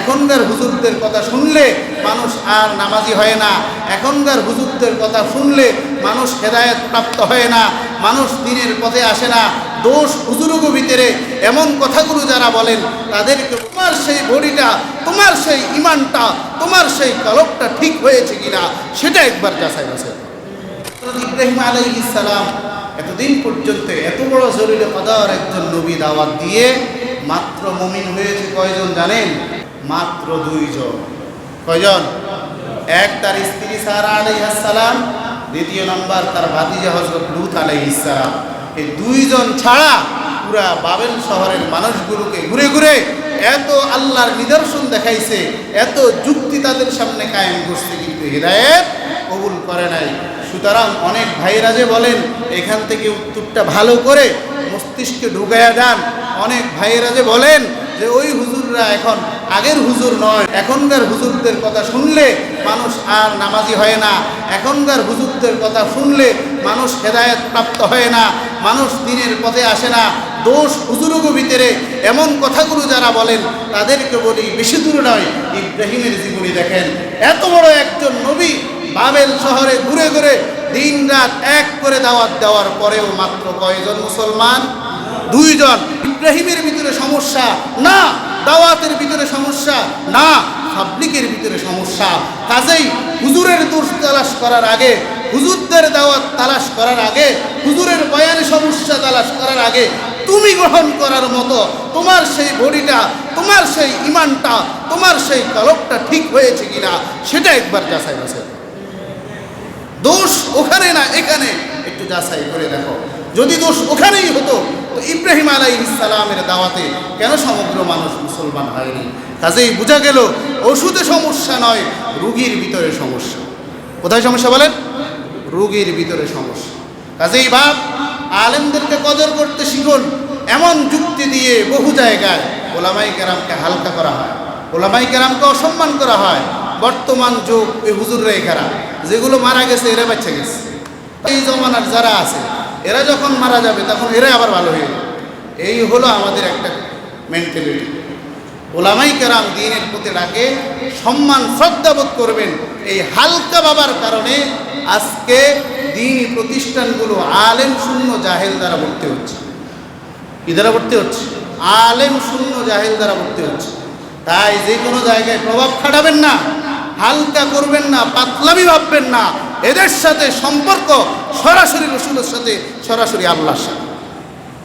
এখনকার হুজুরদের কথা শুনলে মানুষ আর নামাজি হয় না। এখনকার হুজুরদের কথা শুনলে মানুষ হেদায়ত প্রাপ্ত হয় না। মানুষ দিনের পথে আসে না। দোষ হুজুরগো ভিতরে। এমন কথাগুলো যারা বলেন, তাদেরকে তোমার সেই বডিটা, তোমার সেই ইমানটা, তোমার সেই কলকটা ঠিক হয়েছে কিনা, সেটা একবার যাচাই। হযরত ইব্রাহিম আলাইহিস সালাম এতদিন পর্যন্ত এত বড় জরুরি কদার একজন নবী দাওয়াত দিয়ে মাত্র মমিন হয়েছে কয়জন জানেন? মাত্র দুইজন। কয়জন? এক তার স্ত্রী সারা আলাইহিস সালাম, দ্বিতীয় নম্বর তার ভাতিজা হযরত লূত আলাইহিস সালাম। এই দুইজন ছাড়া পুরা বাবেল শহরের মানুষগুলোকে ঘুরে ঘুরে এত আল্লাহর নিদর্শন দেখাইছে, এত যুক্তি তাদের সামনে কায়েম করছে কিন্তু হৃদায়ত কবুল করে নাই। সুতরাং অনেক ভাইরা যে বলেন, এখান থেকে উত্তরটা ভালো করে মস্তিষ্কে ঢুকাইয়া যান অনেক ভাইয়েরা যে বলেন যে ওই হুজুররা এখন আগের হুজুর নয়, এখনকার হুজুরদের কথা শুনলে মানুষ আর নামাজি হয় না। এখনকার হুজুরদের কথা শুনলে মানুষ হেদায়ত প্রাপ্ত হয় না, মানুষ দিনের পথে আসে না। দোষ হুজুরগো ভিতরে এমন কথাগুলো যারা বলেন, তাদেরকে বলি বেশি দূর নয়, ইব্রাহিমের জীবনী দেখেন। এত বড় একজন নবী বাবেল শহরে ঘুরে ঘুরে দিন রাত এক করে দাওয়াত দেওয়ার পরেও মাত্র কয়জন মুসলমান? দুইজন ইব্রাহিমের ভিতরে সমস্যা, না দাওয়াতের ভিতরে সমস্যা, না পাবলিকের ভিতরে সমস্যা কাজেই হুজুরের দোষ তালাশ করার আগে, হুজুরদের দাওয়াত তালাশ করার আগে, হুজুরের বয়ানে সমস্যা তালাশ করার আগে তুমি গ্রহণ করার মতো তোমার সেই বডিটা, তোমার সেই ইমানটা, তোমার সেই কলকটা ঠিক হয়েছে কিনা, সেটা একবার যাচাই করো। দোষ ওখানে না এখানে, একটু যাচাই করে দেখো যদি দোষ ওখানেই হতো তো ইব্রাহিম আলাই ইসালামের দাওয়াতে কেন সমগ্র মানুষ মুসলমান হয়নি? কাজেই বোঝা গেল, ওষুধে সমস্যা নয়, রুগীর ভিতরে সমস্যা। কোথায় সমস্যা বলেন? রুগীর ভিতরে সমস্যা। কাজেই বাপ, আলেমদেরকে কদর করতে শিখুন। এমন যুক্তি দিয়ে বহু জায়গায় ওলামাই কেরামকে হালকা করা হয়। ওলামাই কেরামকে অসম্মান করা হয়। বর্তমান যুগ এই হুজুররা এখারা যেগুলো মারা গেছে, এরা বাচ্চা গেছে। এই জমানার যারা আছে এরা যখন মারা যাবে, তখন এরাই আবার ভালো হয়ে এই হলো আমাদের একটা মেন্টালিটি ওলামাই কেরাম দিনের প্রতি ডাকে সম্মান শ্রদ্ধাবোধ করবেন এই হালকা বাবার কারণে আজকে দিনই প্রতিষ্ঠানগুলো আলেম শূন্য জাহেল দ্বারা ভর্তি হচ্ছে। কি দ্বারা ভর্তি হচ্ছে? আলেম শূন্য জাহেল দ্বারা ভর্তি হচ্ছে। তাই যে কোনো জায়গায় প্রভাব খাটাবেন না, হালকা করবেন না, পাতলামি ভাববেন না। এদের সাথে সম্পর্ক সরাসরি রসুলের সাথে সরাসরি আল্লাহর সাথে।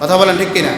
কথা বলেন ঠিক কিনা?